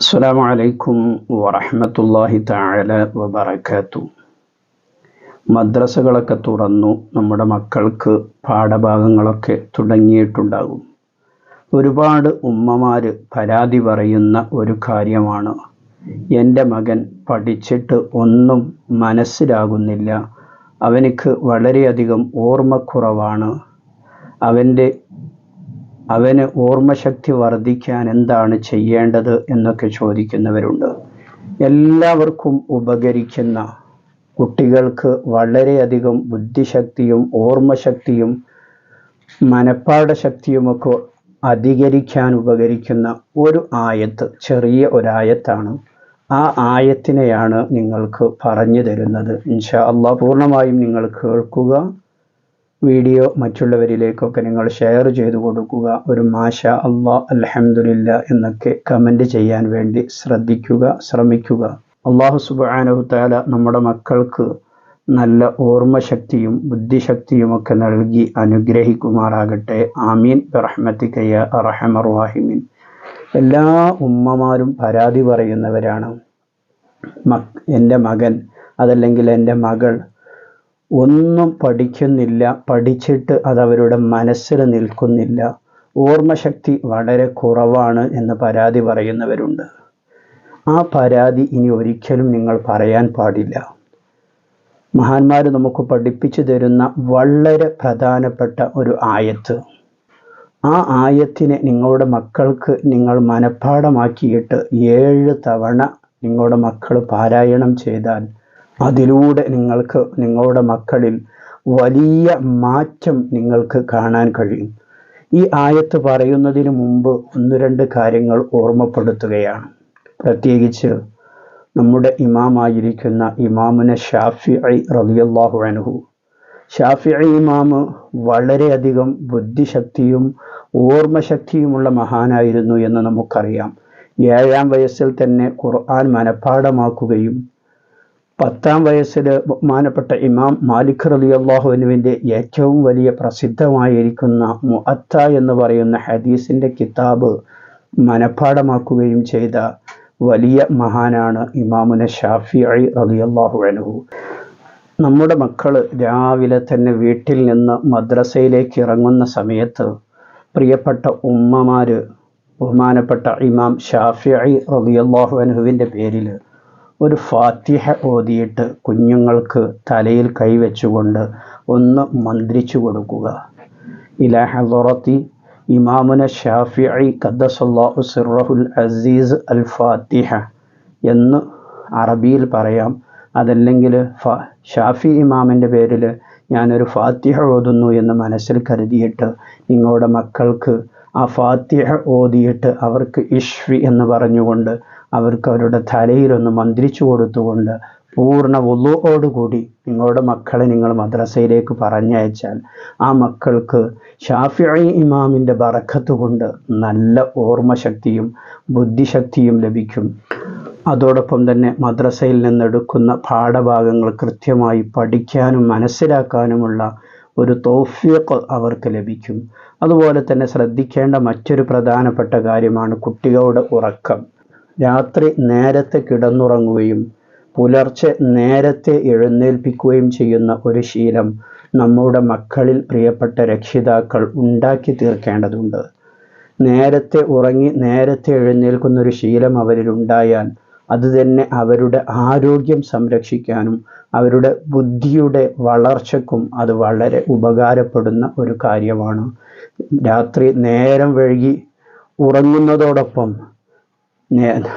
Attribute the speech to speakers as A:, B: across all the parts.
A: അസ്സലാമു അലൈക്കും വറഹമത്തല്ലാഹി തആല വബർക്കാത്തു മദ്രസകളൊക്കെ തുറന്നു നമ്മുടെ മക്കൾക്ക് പാഠഭാഗങ്ങളൊക്കെ തുടങ്ങിയിട്ടുണ്ടാകും. ഒരുപാട് ഉമ്മമാർ പരാതി പറയുന്ന ഒരു കാര്യമാണ്. എന്റെ മകൻ പഠിച്ചിട്ട് ഒന്നും മനസ്സിലാകുന്നില്ല. അവനിക്ക് വളരെയധികം ഓർമ്മക്കുറവാണ്. അവന്റെ അവന് ഓർമ്മശക്തി വർദ്ധിക്കാൻ എന്താണ് ചെയ്യേണ്ടത് എന്നൊക്കെ ചോദിക്കുന്നവരുണ്ട്. എല്ലാവർക്കും ഉപകരിക്കുന്ന കുട്ടികൾക്ക് വളരെയധികം ബുദ്ധിശക്തിയും ഓർമ്മശക്തിയും മനപ്പാഠ ശക്തിയുമൊക്കെ അധികരിക്കാൻ ഉപകരിക്കുന്ന ഒരു ആയത്ത് ചെറിയ ഒരായത്താണ്. ആ ആയത്തിനെയാണ് നിങ്ങൾക്ക് പറഞ്ഞു തരുന്നത്. ഇൻഷാ അള്ളാഹ് പൂർണമായും നിങ്ങൾ കേൾക്കുക. വീഡിയോ മറ്റുള്ളവരിലേക്കൊക്കെ നിങ്ങൾ ഷെയർ ചെയ്തു കൊടുക്കുക. ഒരു മാഷ അള്ളാ അലഹമുല്ല എന്നൊക്കെ കമന്റ് ചെയ്യാൻ വേണ്ടി ശ്രദ്ധിക്കുക ശ്രമിക്കുക. അള്ളാഹു സുബാനഹുത്താല നമ്മുടെ മക്കൾക്ക് നല്ല ഓർമ്മശക്തിയും ബുദ്ധിശക്തിയും ഒക്കെ നൽകി അനുഗ്രഹിക്കുമാറാകട്ടെ. ആമീൻ. റഹ്മത്തിക്കയ്യ റഹമർ വാഹിമീൻ എല്ലാ ഉമ്മമാരും പരാതി പറയുന്നവരാണ്. മക് എന്റെ മകൻ അതല്ലെങ്കിൽ എന്റെ മകൾ ഒന്നും പഠിക്കുന്നില്ല പഠിച്ചിട്ട് അത് അവരുടെ മനസ്സിൽ നിൽക്കുന്നില്ല. ഓർമ്മശക്തി വളരെ കുറവാണ് എന്ന് പരാതി പറയുന്നവരുണ്ട്. ആ പരാതി ഇനി ഒരിക്കലും നിങ്ങൾ പറയാൻ പാടില്ല. മഹാന്മാർ നമുക്ക് പഠിപ്പിച്ചു തരുന്ന വളരെ പ്രധാനപ്പെട്ട ഒരു ആയത്ത്. ആ ആയത്തിനെ നിങ്ങളുടെ മക്കൾക്ക് നിങ്ങൾ മനഃപ്പാടമാക്കിയിട്ട് ഏഴ് തവണ നിങ്ങളുടെ മക്കൾ പാരായണം ചെയ്താൽ അതിലൂടെ നിങ്ങൾക്ക് നിങ്ങളുടെ മക്കളിൽ വലിയ മാറ്റം നിങ്ങൾക്ക് കാണാൻ കഴിയും. ഈ ആയത്ത് പറയുന്നതിന് മുമ്പ് ഒന്ന് രണ്ട് കാര്യങ്ങൾ ഓർമ്മപ്പെടുത്തുകയാണ്. പ്രത്യേകിച്ച് നമ്മുടെ ഇമാമായിരിക്കുന്ന ഇമാമുന ഷാഫി ഐ റബിയല്ലാഹു അൻഹു. ഷാഫി ഇമാമ് വളരെയധികം ബുദ്ധിശക്തിയും ഓർമ്മശക്തിയുമുള്ള മഹാനായിരുന്നു എന്ന് നമുക്കറിയാം. ഏഴാം വയസ്സിൽ തന്നെ ഖുർആൻ മനഃപ്പാടമാക്കുകയും പത്താം വയസ്സിൽ ബഹുമാനപ്പെട്ട ഇമാം മാലിക് റലി അള്ളാഹുവിനുവിന്റെ ഏറ്റവും വലിയ പ്രസിദ്ധമായിരിക്കുന്ന മുഅത്ത എന്ന് പറയുന്ന ഹദീസിന്റെ കിതാബ് മനഃപ്പാടമാക്കുകയും ചെയ്ത വലിയ മഹാനാണ് ഇമാമുന ഷാഫി അലി റലി അള്ളാഹു അനഹു നമ്മുടെ മക്കൾ രാവിലെ തന്നെ വീട്ടിൽ നിന്ന് മദ്രസയിലേക്ക് ഇറങ്ങുന്ന സമയത്ത് പ്രിയപ്പെട്ട ഉമ്മമാർ ബഹുമാനപ്പെട്ട ഇമാം ഷാഫി അലി റലി പേരിൽ ഒരു ഫാത്തിഹ ഓതിയിട്ട് കുഞ്ഞുങ്ങൾക്ക് തലയിൽ കൈവച്ചുകൊണ്ട് ഒന്ന് മന്ത്രിച്ചു കൊടുക്കുക. ഇലഹറത്തി ഇമാമുന ഷാഫിഇ ഖദ്ദസല്ലാഹു സിറഹുൽ അസീസ് അൽ ഫാത്തിഹ എന്ന് അറബിയിൽ പറയാം. അതല്ലെങ്കിൽ ഫ ഷാഫി ഇമാമിന്റെ പേരിൽ ഞാനൊരു ഫാത്തിഹ ഓതുന്നു എന്ന് മനസ്സിൽ കരുതിയിട്ട് നിങ്ങളുടെ മക്കൾക്ക് ആ ഫാത്തിഹ ഓതിയിട്ട് അവർക്ക് ഇഷ്വി എന്ന് പറഞ്ഞുകൊണ്ട് അവർക്ക് അവരുടെ തലയിലൊന്ന് മന്ത്രിച്ചു കൊടുത്തുകൊണ്ട് പൂർണ കൂടി നിങ്ങളുടെ മക്കളെ നിങ്ങൾ മദ്രസയിലേക്ക് പറഞ്ഞയച്ചാൽ ആ മക്കൾക്ക് ഷാഫിഇ ഇമാമിന്റെ ബറക്കത്ത് കൊണ്ട് നല്ല ഓർമ്മശക്തിയും ബുദ്ധിശക്തിയും ലഭിക്കും. അതോടൊപ്പം തന്നെ മദ്രസയിൽ നിന്നെടുക്കുന്ന പാഠഭാഗങ്ങൾ കൃത്യമായി പഠിക്കാനും മനസ്സിലാക്കാനുമുള്ള ഒരു തോഫിയക്ക് അവർക്ക് ലഭിക്കും. അതുപോലെ തന്നെ ശ്രദ്ധിക്കേണ്ട മറ്റൊരു പ്രധാനപ്പെട്ട കാര്യമാണ് കുട്ടികളുടെ ഉറക്കം. രാത്രി നേരത്തെ കിടന്നുറങ്ങുകയും പുലർച്ചെ നേരത്തെ എഴുന്നേൽപ്പിക്കുകയും ചെയ്യുന്ന ഒരു ശീലം നമ്മുടെ മക്കളിൽ പ്രിയപ്പെട്ട രക്ഷിതാക്കൾ ഉണ്ടാക്കി തീർക്കേണ്ടതുണ്ട്. നേരത്തെ ഉറങ്ങി നേരത്തെ എഴുന്നേൽക്കുന്ന ഒരു ശീലം അവരിൽ ഉണ്ടായാൽ അത് തന്നെ അവരുടെ ആരോഗ്യം സംരക്ഷിക്കാനും അവരുടെ ബുദ്ധിയുടെ വളർച്ചയ്ക്കും അത് വളരെ ഉപകാരപ്പെടുന്ന ഒരു കാര്യമാണ്. രാത്രി നേരം വഴുകി ഉറങ്ങുന്നതോടൊപ്പം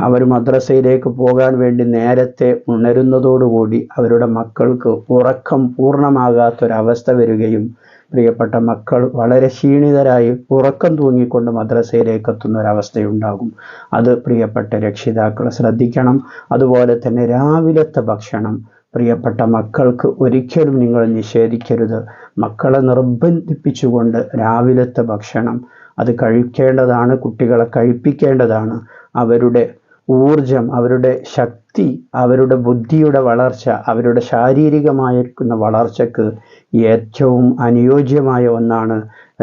A: അവർ മദ്രസയിലേക്ക് പോകാൻ വേണ്ടി നേരത്തെ ഉണരുന്നതോടുകൂടി അവരുടെ മക്കൾക്ക് ഉറക്കം പൂർണമാകാത്തൊരവസ്ഥ വരികയും പ്രിയപ്പെട്ട മക്കൾ വളരെ ക്ഷീണിതരായി ഉറക്കം തൂങ്ങിക്കൊണ്ട് മദ്രസയിലേക്ക് എത്തുന്ന ഒരവസ്ഥയുണ്ടാകും അത് പ്രിയപ്പെട്ട രക്ഷിതാക്കൾ ശ്രദ്ധിക്കണം. അതുപോലെ തന്നെ രാവിലത്തെ ഭക്ഷണം പ്രിയപ്പെട്ട മക്കൾക്ക് ഒരിക്കലും നിങ്ങൾ നിഷേധിക്കരുത്. മക്കളെ നിർബന്ധിപ്പിച്ചുകൊണ്ട് രാവിലത്തെ ഭക്ഷണം അത് കഴിക്കേണ്ടതാണ് കുട്ടികളെ കഴിപ്പിക്കേണ്ടതാണ്. അവരുടെ ഊർജം അവരുടെ ശക്തി അവരുടെ ബുദ്ധിയുടെ വളർച്ച അവരുടെ ശാരീരികമായിരിക്കുന്ന വളർച്ചക്ക് ഏറ്റവും അനുയോജ്യമായ ഒന്നാണ്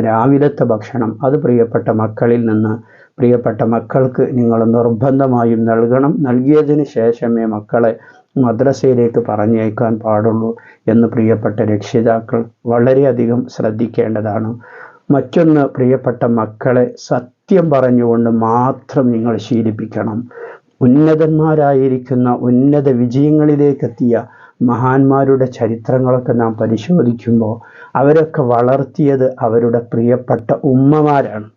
A: രാവിലത്തെ ഭക്ഷണം. അത് പ്രിയപ്പെട്ട മക്കളിൽ നിന്ന് പ്രിയപ്പെട്ട മക്കൾക്ക് നിങ്ങൾ നിർബന്ധമായും നൽകണം. നൽകിയതിന് ശേഷമേ മക്കളെ മദ്രസയിലേക്ക് പറഞ്ഞേക്കാൻ പാടുള്ളൂ എന്ന് പ്രിയപ്പെട്ട രക്ഷിതാക്കൾ വളരെയധികം ശ്രദ്ധിക്കേണ്ടതാണ്. മറ്റൊന്ന് പ്രിയപ്പെട്ട മക്കളെ സത്യം പറഞ്ഞുകൊണ്ട് മാത്രം നിങ്ങൾ ശീലിപ്പിക്കണം. ഉന്നതന്മാരായിരിക്കുന്ന ഉന്നത വിജയങ്ങളിലേക്കെത്തിയ മഹാന്മാരുടെ ചരിത്രങ്ങളൊക്കെ നാം പരിശോധിക്കുമ്പോൾ അവരൊക്കെ വളർത്തിയത് അവരുടെ പ്രിയപ്പെട്ട ഉമ്മമാരാണ്.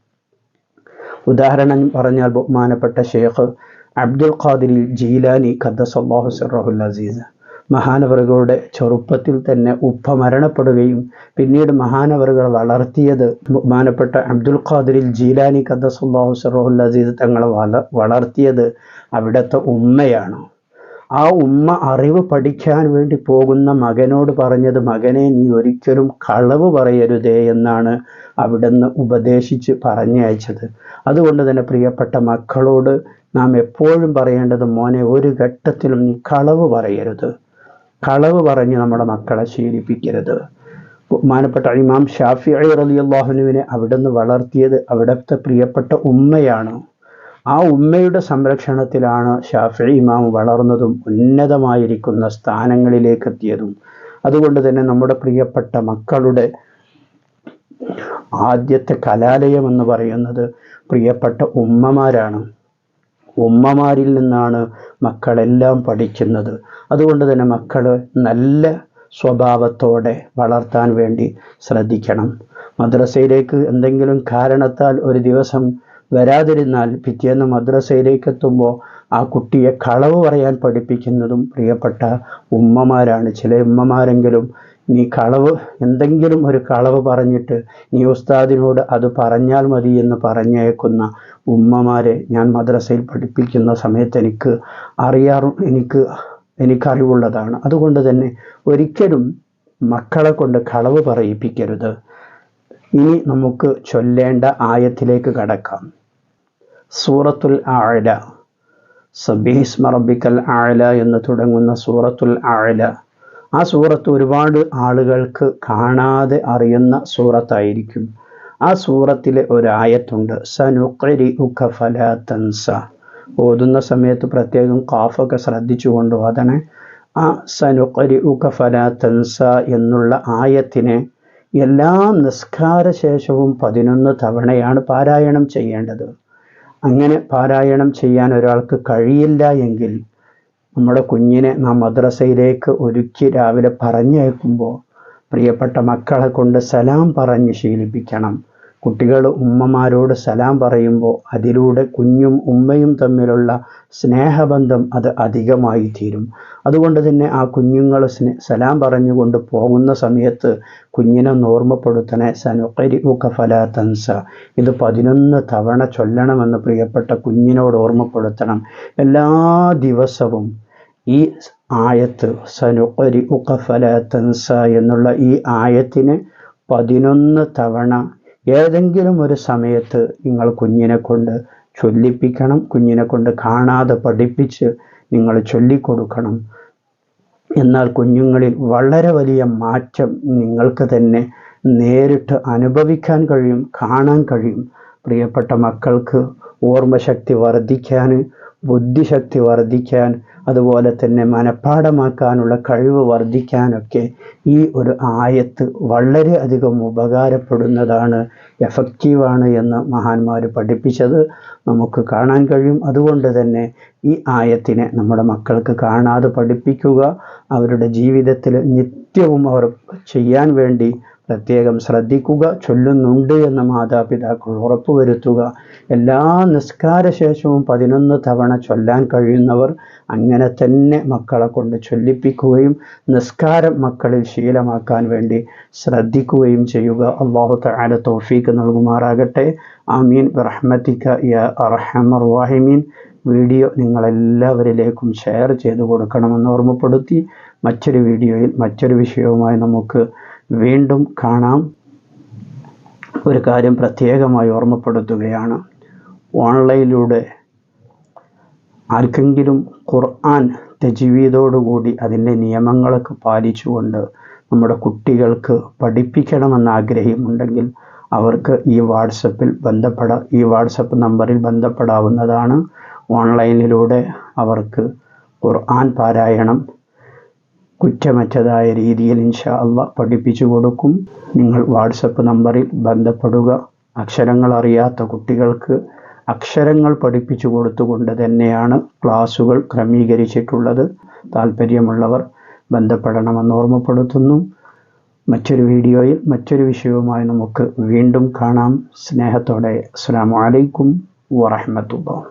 A: ഉദാഹരണം പറഞ്ഞാൽ ബഹുമാനപ്പെട്ട ഷേഖ് അബ്ദുൽ ഖാദിൽ ജീലാനി ഖദ്ദസല്ലാഹു സിറഹുൽ അസീസ്. മഹാനവറുകളുടെ ചെറുപ്പത്തിൽ തന്നെ ഉപ്പ മരണപ്പെടുകയും പിന്നീട് മഹാനവറുകൾ വളർത്തിയത് ബഹുമാനപ്പെട്ട അബ്ദുൽ ഖാദിരിൽ ജീലാനി ഖദ്ദസല്ലാഹു സിറഹുൽ അസീദ് തങ്ങളെ വള വളർത്തിയത് അവിടുത്തെ ഉമ്മയാണ്. ആ ഉമ്മ അറിവ് പഠിക്കാൻ വേണ്ടി പോകുന്ന മകനോട് പറഞ്ഞത് മകനെ നീ ഒരിക്കലും കളവ് പറയരുതേ എന്നാണ് അവിടുന്ന് ഉപദേശിച്ച് പറഞ്ഞയച്ചത്. അതുകൊണ്ട് തന്നെ പ്രിയപ്പെട്ട മക്കളോട് നാം എപ്പോഴും പറയേണ്ടത് മോനെ ഒരു ഘട്ടത്തിലും നീ കളവ് പറയരുത്. കളവ് പറഞ്ഞ് നമ്മുടെ മക്കളെ ശീലിപ്പിക്കരുത്. ബഹുമാനപ്പെട്ട ഇമാം ഷാഫി റലി അള്ളാഹുനുവിനെ അവിടുന്ന് വളർത്തിയത് അവിടുത്തെ പ്രിയപ്പെട്ട ഉമ്മയാണ്. ആ ഉമ്മയുടെ സംരക്ഷണത്തിലാണ് ഷാഫി ഇമാം വളർന്നതും ഉന്നതമായിരിക്കുന്ന സ്ഥാനങ്ങളിലേക്ക് എത്തിയതും. അതുകൊണ്ട് തന്നെ നമ്മുടെ പ്രിയപ്പെട്ട മക്കളുടെ ആദ്യത്തെ കലാലയം എന്ന് പറയുന്നത് പ്രിയപ്പെട്ട ഉമ്മമാരാണ്. ഉമ്മമാരിൽ നിന്നാണ് മക്കളെല്ലാം പഠിക്കുന്നത്. അതുകൊണ്ട് തന്നെ മക്കൾ നല്ല സ്വഭാവത്തോടെ വളർത്താൻ വേണ്ടി ശ്രദ്ധിക്കണം. മദ്രസയിലേക്ക് എന്തെങ്കിലും കാരണത്താൽ ഒരു ദിവസം വരാതിരുന്നാൽ പിറ്റേന്ന് മദ്രസയിലേക്ക് എത്തുമ്പോൾ ആ കുട്ടിയെ കളവ് പറയാൻ പഠിപ്പിക്കുന്നതും പ്രിയപ്പെട്ട ഉമ്മമാരാണ്. ചില ഉമ്മമാരെങ്കിലും നീ കളവ് എന്തെങ്കിലും ഒരു കളവ് പറഞ്ഞിട്ട് നീ ഉസ്താദിനോട് അത് പറഞ്ഞാൽ മതി എന്ന് പറഞ്ഞേക്കുന്ന ഉമ്മമാരെ ഞാൻ മദ്രസയിൽ പഠിപ്പിക്കുന്ന സമയത്ത് എനിക്ക് അറിയാറു എനിക്ക് എനിക്കറിവുള്ളതാണ്. അതുകൊണ്ട് തന്നെ ഒരിക്കലും മക്കളെ കൊണ്ട് കളവ് പറയിപ്പിക്കരുത്. ഇനി നമുക്ക് ചൊല്ലേണ്ട ആയത്തിലേക്ക് കടക്കാം. സൂറത്തുൽ ആഴല സബീസ് മറബിക്കൽ ആഴല എന്ന് തുടങ്ങുന്ന സൂറത്തുൽ ആഴല ആ സൂറത്ത് ഒരുപാട് ആളുകൾക്ക് കാണാതെ അറിയുന്ന സൂറത്തായിരിക്കും. ആ സൂറത്തിലെ ഒരായത്തുണ്ട്. സനുക്കരി ഉഖ ഓതുന്ന സമയത്ത് പ്രത്യേകം കാഫൊക്കെ ശ്രദ്ധിച്ചു കൊണ്ട് ഓതണേ ആ സനുക്കരി ഉഖ എന്നുള്ള ആയത്തിനെ എല്ലാ നിസ്കാര ശേഷവും പതിനൊന്ന് തവണയാണ് പാരായണം ചെയ്യേണ്ടത്. അങ്ങനെ പാരായണം ചെയ്യാൻ ഒരാൾക്ക് കഴിയില്ല എങ്കിൽ നമ്മുടെ കുഞ്ഞിനെ നാം മദ്രസയിലേക്ക് ഒരുക്കി രാവിലെ പറഞ്ഞയക്കുമ്പോൾ പ്രിയപ്പെട്ട മക്കളെ കൊണ്ട് സലാം പറഞ്ഞ് ശീലിപ്പിക്കണം. കുട്ടികൾ ഉമ്മമാരോട് സലാം പറയുമ്പോൾ അതിലൂടെ കുഞ്ഞും ഉമ്മയും തമ്മിലുള്ള സ്നേഹബന്ധം അത് അധികമായി തീരും. അതുകൊണ്ട് തന്നെ ആ കുഞ്ഞുങ്ങൾ സലാം പറഞ്ഞുകൊണ്ട് പോകുന്ന സമയത്ത് കുഞ്ഞിനെ ഓർമ്മപ്പെടുത്തണേ സനുക്കരി ഫലാ തൻസ. ഇത് പതിനൊന്ന് തവണ ചൊല്ലണമെന്ന് പ്രിയപ്പെട്ട കുഞ്ഞിനോട് ഓർമ്മപ്പെടുത്തണം. എല്ലാ ദിവസവും ഈ ആയത്ത് സനുക്കരി ഉഖഫല തൻസ എന്നുള്ള ഈ ആയത്തിന് പതിനൊന്ന് തവണ ഏതെങ്കിലും ഒരു സമയത്ത് നിങ്ങൾ കുഞ്ഞിനെ കൊണ്ട് ചൊല്ലിപ്പിക്കണം കുഞ്ഞിനെ കൊണ്ട് കാണാതെ പഠിപ്പിച്ച് നിങ്ങൾ ചൊല്ലിക്കൊടുക്കണം. എന്നാൽ കുഞ്ഞുങ്ങളിൽ വളരെ വലിയ മാറ്റം നിങ്ങൾക്ക് തന്നെ നേരിട്ട് അനുഭവിക്കാൻ കഴിയും കാണാൻ കഴിയും. പ്രിയപ്പെട്ട മക്കൾക്ക് ഓർമ്മശക്തി വർദ്ധിക്കാൻ ബുദ്ധിശക്തി വർദ്ധിക്കാൻ അതുപോലെ തന്നെ മനഃപ്പാഠമാക്കാനുള്ള കഴിവ് വർദ്ധിക്കാനൊക്കെ ഈ ഒരു ആയത്ത് വളരെയധികം ഉപകാരപ്പെടുന്നതാണ് എഫക്റ്റീവാണ് എന്ന് മഹാന്മാർ പഠിപ്പിച്ചത്. നമുക്ക് കാണാൻ കഴിയും. അതുകൊണ്ട് തന്നെ ഈ ആയത്തിനെ നമ്മുടെ മക്കൾക്ക് കാണാതെ പഠിപ്പിക്കുക അവരുടെ ജീവിതത്തിൽ നിത്യവും അവർ ചെയ്യാൻ വേണ്ടി പ്രത്യേകം ശ്രദ്ധിക്കുക ചൊല്ലുന്നുണ്ട് എന്ന് മാതാപിതാക്കൾ ഉറപ്പുവരുത്തുക. എല്ലാ നിസ്കാര ശേഷവും പതിനൊന്ന് തവണ ചൊല്ലാൻ കഴിയുന്നവർ അങ്ങനെ തന്നെ മക്കളെ കൊണ്ട് ചൊല്ലിപ്പിക്കുകയും നിസ്കാരം മക്കളിൽ ശീലമാക്കാൻ വേണ്ടി ശ്രദ്ധിക്കുകയും ചെയ്യുക. അള്ളാഹു തആല തോഫീക്ക് നൽകുമാറാകട്ടെ. ആമീൻ. റഹ്മത്തിക്ക യ വാഹിമീൻ വീഡിയോ നിങ്ങളെല്ലാവരിലേക്കും ഷെയർ ചെയ്തു കൊടുക്കണമെന്ന് ഓർമ്മപ്പെടുത്തി. മറ്റൊരു വീഡിയോയിൽ മറ്റൊരു വിഷയവുമായി നമുക്ക് വീണ്ടും കാണാം. ഒരു കാര്യം പ്രത്യേകമായി ഓർമ്മപ്പെടുത്തുകയാണ്. ഓൺലൈനിലൂടെ ആർക്കെങ്കിലും ഖുർആൻ തജീവീതോടുകൂടി അതിന്റെ നിയമങ്ങളൊക്കെ പാലിച്ചുകൊണ്ട് നമ്മുടെ കുട്ടികൾക്ക് പഠിപ്പിക്കണമെന്ന് ആഗ്രഹമുണ്ടെങ്കിൽ അവർക്ക് ഈ വാട്സപ്പിൽ ബന്ധപ്പെടാ ഈ വാട്സപ്പ് നമ്പറിൽ ബന്ധപ്പെടാവുന്നതാണ്. ഓൺലൈനിലൂടെ അവർക്ക് ഖുർആൻ പാരായണം കുറ്റമറ്റതായ രീതിയിൽ ഇൻഷാ അല്ല പഠിപ്പിച്ചു കൊടുക്കും. നിങ്ങൾ വാട്സപ്പ് നമ്പറിൽ ബന്ധപ്പെടുക. അക്ഷരങ്ങൾ അറിയാത്ത കുട്ടികൾക്ക് അക്ഷരങ്ങൾ പഠിപ്പിച്ചു കൊടുത്തുകൊണ്ട് തന്നെയാണ് ക്ലാസുകൾ ക്രമീകരിച്ചിട്ടുള്ളത്. താല്പര്യമുള്ളവർ ബന്ധപ്പെടണമെന്ന് ഓർമ്മപ്പെടുത്തുന്നു. മറ്റൊരു വീഡിയോയിൽ മറ്റൊരു വിഷയവുമായി നമുക്ക് വീണ്ടും കാണാം. സ്നേഹത്തോടെ. അസ്സാം വലൈക്കും വറഹമത്തുള്ള